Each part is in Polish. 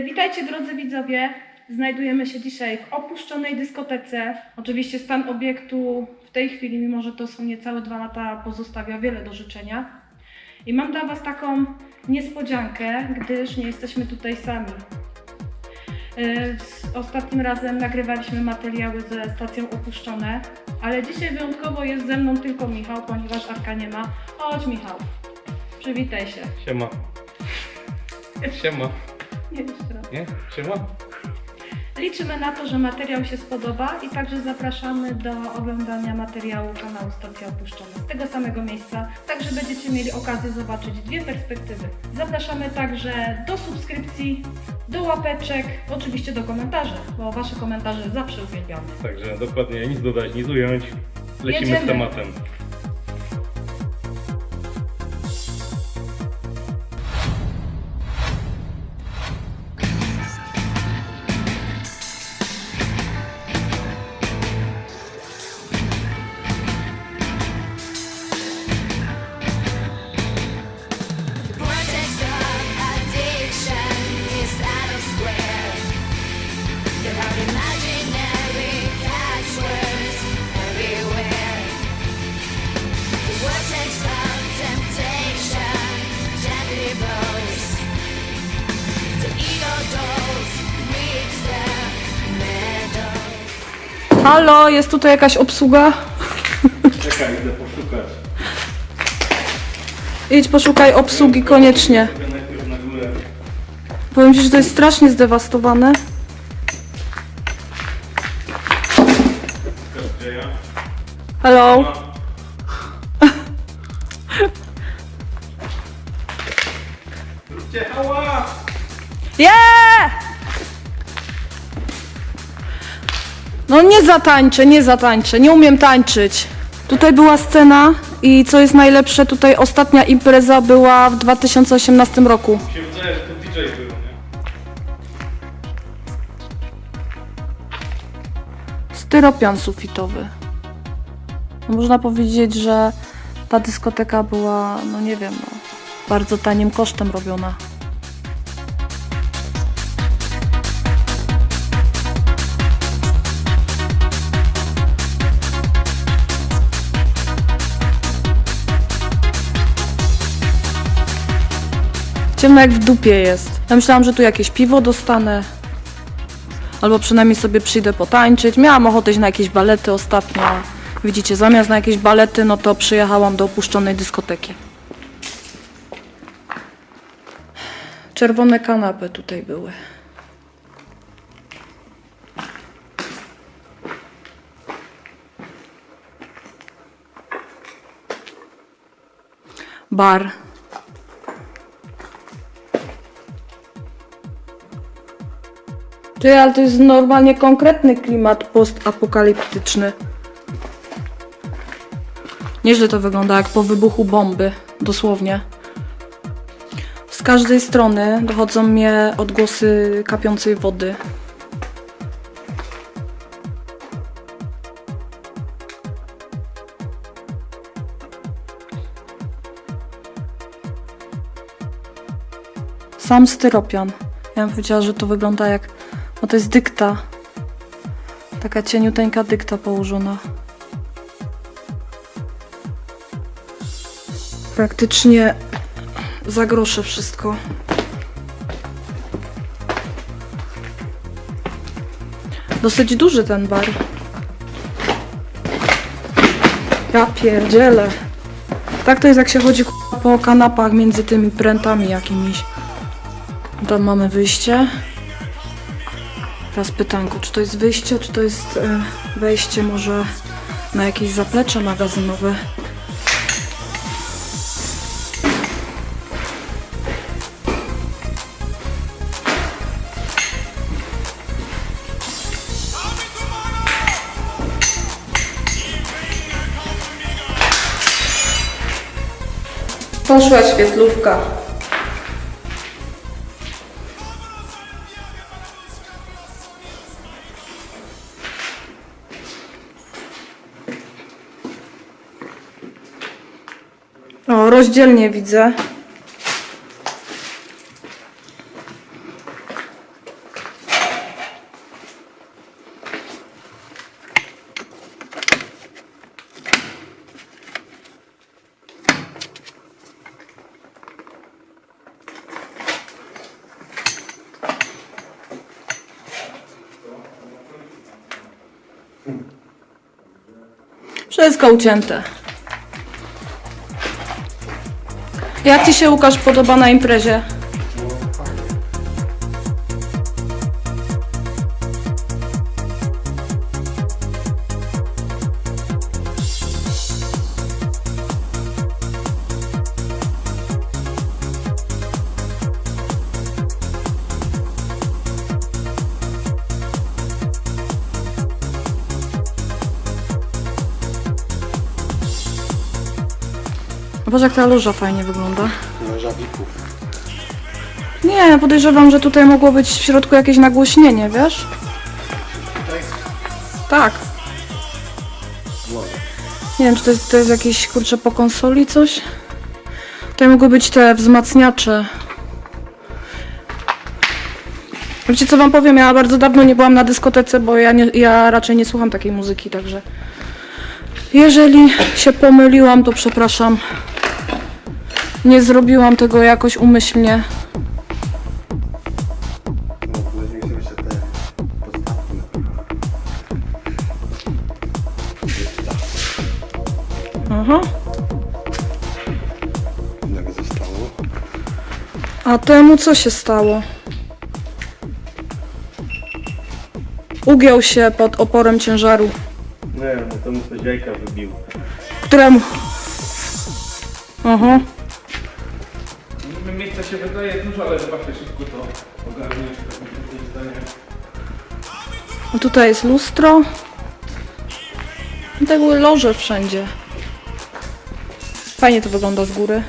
Witajcie drodzy widzowie. Znajdujemy się dzisiaj w opuszczonej dyskotece. Oczywiście stan obiektu w tej chwili, mimo że to są niecałe dwa lata, pozostawia wiele do życzenia. I mam dla Was taką niespodziankę, gdyż nie jesteśmy tutaj sami. Z- Ostatnim razem nagrywaliśmy materiały ze stacją Opuszczone, ale dzisiaj wyjątkowo jest ze mną tylko Michał, ponieważ Arka nie ma. Chodź Michał, przywitaj się. Siema. Siema. Nie, jeszcze raz. Nie? Liczymy na to, że materiał się spodoba i także zapraszamy do oglądania materiału kanału Stacja Opuszczona z tego samego miejsca, tak że będziecie mieli okazję zobaczyć dwie perspektywy. Zapraszamy także do subskrypcji, do łapeczek, oczywiście do komentarzy, bo Wasze komentarze zawsze uwielbiamy. Także dokładnie nic dodać, nic ująć. Lecimy Jedziemy. z tematem. Halo, jest tutaj jakaś obsługa? Czekaj, idę poszukać. Idź poszukaj obsługi koniecznie. Najpierw na górę. Powiem Ci, że to jest strasznie zdewastowane. Gdzie ja? Hello? Yeah! No nie zatańczę, nie zatańczę, nie umiem tańczyć. Tutaj była scena i co jest najlepsze, tutaj ostatnia impreza była w 2018 roku. Się wydaje, że to DJ był, nie? Styropian sufitowy. No, Można powiedzieć, że ta dyskoteka była, no nie wiem, no, bardzo tanim kosztem robiona. Ciemno jak w dupie jest. Ja myślałam, że tu jakieś piwo dostanę. Albo przynajmniej sobie przyjdę potańczyć. Miałam ochotę na jakieś balety ostatnio. Widzicie, zamiast na jakieś balety, no to przyjechałam do opuszczonej dyskoteki. Czerwone kanapy tutaj były. Bar. Ty, ale to jest normalnie konkretny klimat postapokaliptyczny. Nieźle to wygląda, jak po wybuchu bomby, dosłownie. Z każdej strony dochodzą mnie odgłosy kapiącej wody. Sam styropian. Ja bym powiedziała, że to wygląda jak. No to jest dykta. Taka cieniuteńka dykta położona. Praktycznie za grosze wszystko. Dosyć duży ten bar. Ja pierdzielę. Tak to jest jak się chodzi po kanapach między tymi prętami jakimiś. Tam mamy wyjście. Teraz pytanko, czy to jest wyjście, czy to jest e, wejście może na jakieś zaplecze magazynowe? Poszła świetlówka. O, rozdzielnie widzę. Wszystko ucięte. Jak Ci się Łukasz podoba na imprezie? Boże, jak ta loża fajnie wygląda. Leża VIP-ów. Nie, podejrzewam, że tutaj mogło być w środku jakieś nagłośnienie, wiesz? Tak. Nie wiem, czy to jest, to jest jakieś, kurczę, po konsoli coś? Tutaj mogły być te wzmacniacze. Wiecie co wam powiem, ja bardzo dawno nie byłam na dyskotece, bo ja, nie, ja raczej nie słucham takiej muzyki, także... Jeżeli się pomyliłam, to przepraszam. Nie zrobiłam tego jakoś umyślnie. Aha. Jak zostało? A temu co się stało? Ugiął się pod oporem ciężaru. Nie no to mu coś jajka wybił. Któremu? Aha. Się wydaje dużo, ale chyba się szybko to ogarniesz. tak. A tutaj jest lustro. Tutaj były loże wszędzie. Fajnie to wygląda z góry.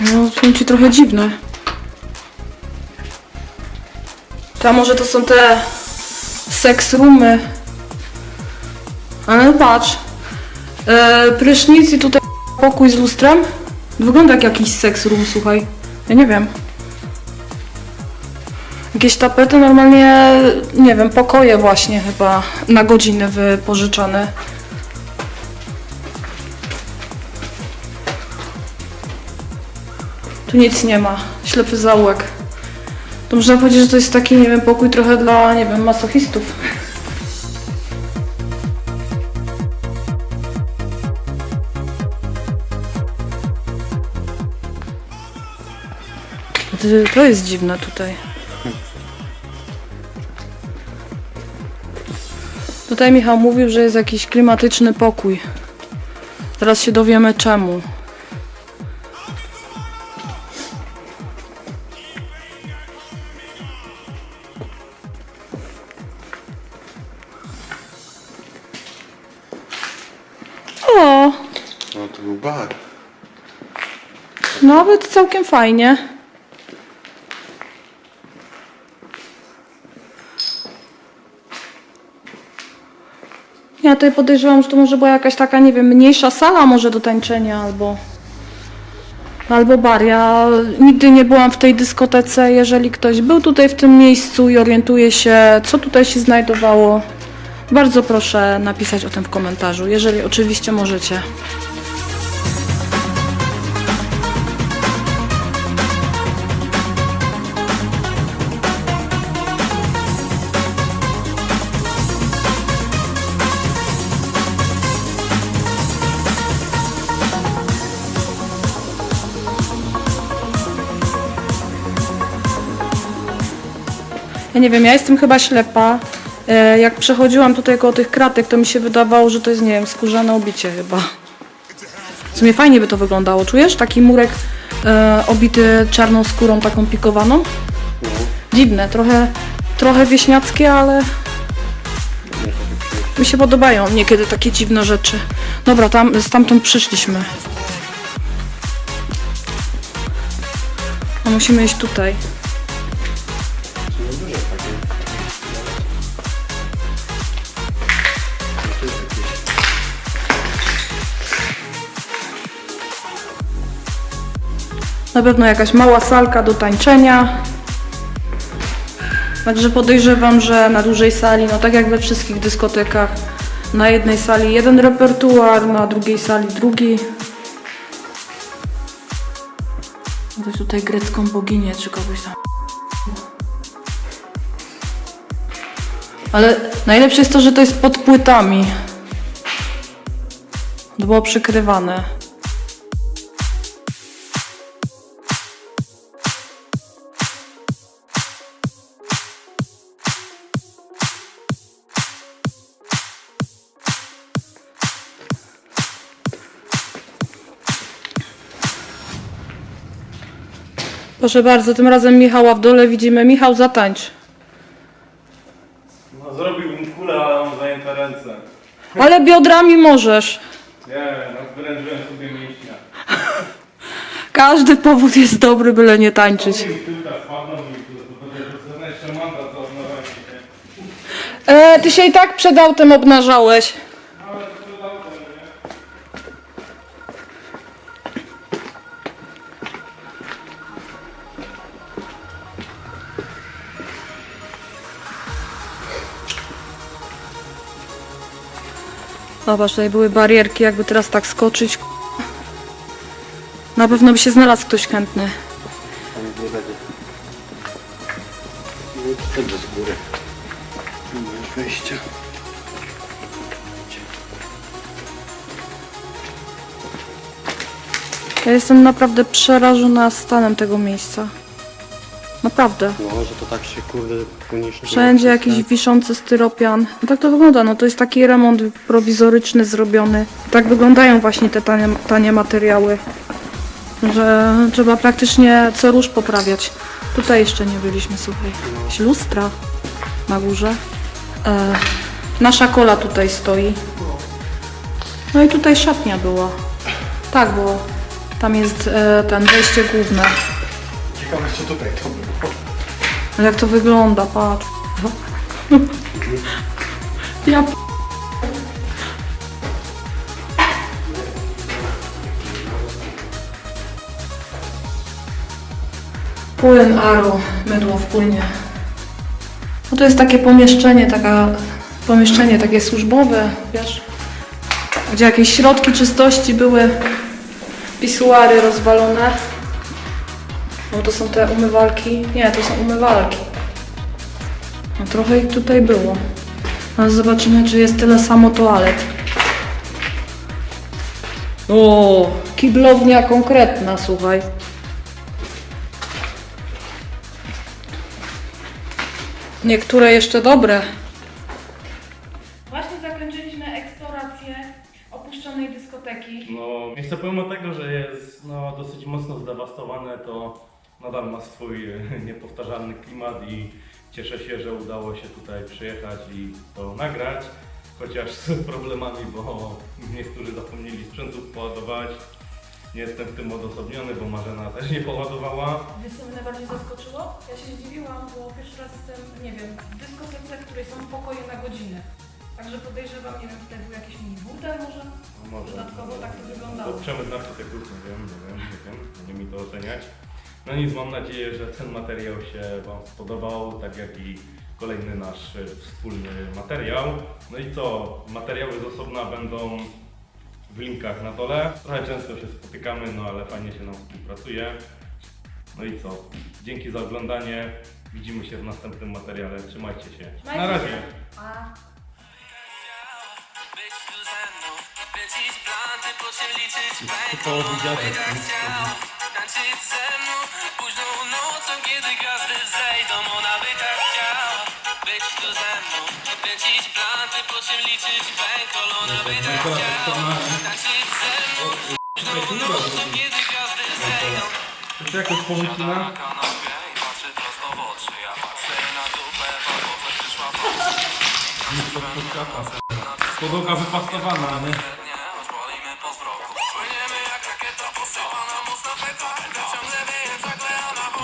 No, powiem ci trochę dziwne. To może to są te seks roomy. Ale no patrz. E, prysznic i tutaj pokój z lustrem. Wygląda jak jakiś seks room, słuchaj. Ja nie wiem. Jakieś tapety normalnie, nie wiem, pokoje właśnie chyba na godziny wypożyczane. Tu nic nie ma. Ślepy zaułek. To można powiedzieć, że to jest taki, nie wiem, pokój trochę dla, nie wiem, masochistów. To- jest dziwne tutaj. Tutaj Michał mówił, że jest jakiś klimatyczny pokój. Teraz się dowiemy czemu. O, No to był bar. nawet całkiem fajnie. Tutaj podejrzewam, że to może była jakaś taka, nie wiem, mniejsza sala może do tańczenia albo... Albo bar. Ja nigdy nie byłam w tej dyskotece. Jeżeli ktoś był tutaj w tym miejscu i orientuje się, co tutaj się znajdowało, bardzo proszę napisać o tym w komentarzu, jeżeli oczywiście możecie. Ja nie wiem, ja jestem chyba ślepa. E, Jak przechodziłam tutaj koło tych kratek, to mi się wydawało, że to jest, nie wiem, skórzane obicie chyba. W sumie fajnie by to wyglądało. Czujesz? Taki murek e, obity czarną skórą taką pikowaną. Dziwne, trochę, trochę wieśniackie, ale mi się podobają niekiedy takie dziwne rzeczy. Dobra, tam, stamtąd przyszliśmy. A musimy iść tutaj. Na pewno jakaś mała salka do tańczenia. Także podejrzewam, że na dużej sali, no tak jak we wszystkich dyskotekach, na jednej sali jeden repertuar, na drugiej sali drugi. Ktoś tutaj grecką boginię czy kogoś tam. Ale najlepsze jest to, że to jest pod płytami. To było przykrywane. Proszę bardzo, tym razem Michała w dole widzimy. Michał, zatańcz. No zrobiłbym kulę, ale mam zajęte ręce. Ale biodrami możesz. Nie, no wyręczyłem sobie mięśnia. Każdy powód jest dobry, byle nie tańczyć. I tyłka spadną i tu to jeszcze mandat za odnowienie. E, ty się i tak przed autem obnażałeś. Zobacz, tutaj były barierki, jakby teraz tak skoczyć. Na pewno by się znalazł ktoś chętny. Góry. Ja jestem naprawdę przerażona stanem tego miejsca. Naprawdę. No, że to tak się kurde. Wszędzie jakiś wiszący styropian. No tak to wygląda, no to jest taki remont prowizoryczny zrobiony. Tak wyglądają właśnie te tanie, tanie materiały, że trzeba praktycznie co róż poprawiać. Tutaj jeszcze nie byliśmy, słuchaj. Jakieś lustra na górze. E, nasza kola tutaj stoi. No i tutaj szatnia była. Tak było. Tam jest e, ten wejście główne. Ciekawe, co tutaj to było. Ale jak to wygląda, patrz. Ja p... Płyn aro, mydło wpłynie. No to jest takie pomieszczenie, taka, pomieszczenie takie służbowe, wiesz, gdzie jakieś środki czystości były, pisuary rozwalone. No to są te umywalki. Nie, to są umywalki. No trochę ich tutaj było. Ale zobaczymy, czy jest tyle samo toalet. O, kiblownia konkretna, słuchaj. Niektóre jeszcze dobre. Właśnie zakończyliśmy eksplorację opuszczonej dyskoteki. No, miejsce pomimo tego, że jest no, dosyć mocno zdewastowane, to nadal ma swój e, niepowtarzalny klimat i cieszę się, że udało się tutaj przyjechać i to nagrać. Chociaż z problemami, bo niektórzy zapomnieli sprzętów poładować. Nie jestem w tym odosobniony, bo Marzena też nie poładowała. Wiesz co mnie najbardziej zaskoczyło? Ja się zdziwiłam, bo pierwszy raz jestem, nie wiem, w dyskotece, w której są pokoje na godzinę. Także podejrzewam, nie wiem, tutaj był jakiś mini burdel może? No może. Dodatkowo tak to wyglądało. To przemysł architektów, nie wiem, nie wiem, nie wiem, nie mi to oceniać. No nic, mam nadzieję, że ten materiał się Wam spodobał, tak jak i kolejny nasz wspólny materiał. No i co, materiały z osobna będą w linkach na dole. Trochę często się spotykamy, no ale fajnie się nam współpracuje. No i co, dzięki za oglądanie, widzimy się w następnym materiale, trzymajcie się. Na razie. A. Być tu ze mną, kręcić planty, po czym liczyć Typowo pętlą widziałem. Tańczyć ze mną Późną nocą, kiedy gwiazdy zejdą Ona by tak chciała Być tu ze mną, kręcić planty, po czym liczyć pętlą Ona by tak chciała tańczyć ze mną Późną nocą, kiedy gwiazdy zejdą. Czy jakoś pomyślna? Na kanapie i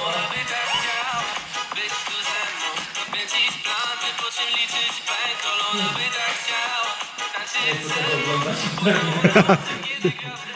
po czym liczyć pękol Ona by tak tak chciała być tu ze mną. Kręcić planty, po czym liczyć bankroll Ona by tak chciała tańczyć ze mną. kiedy gwiazdy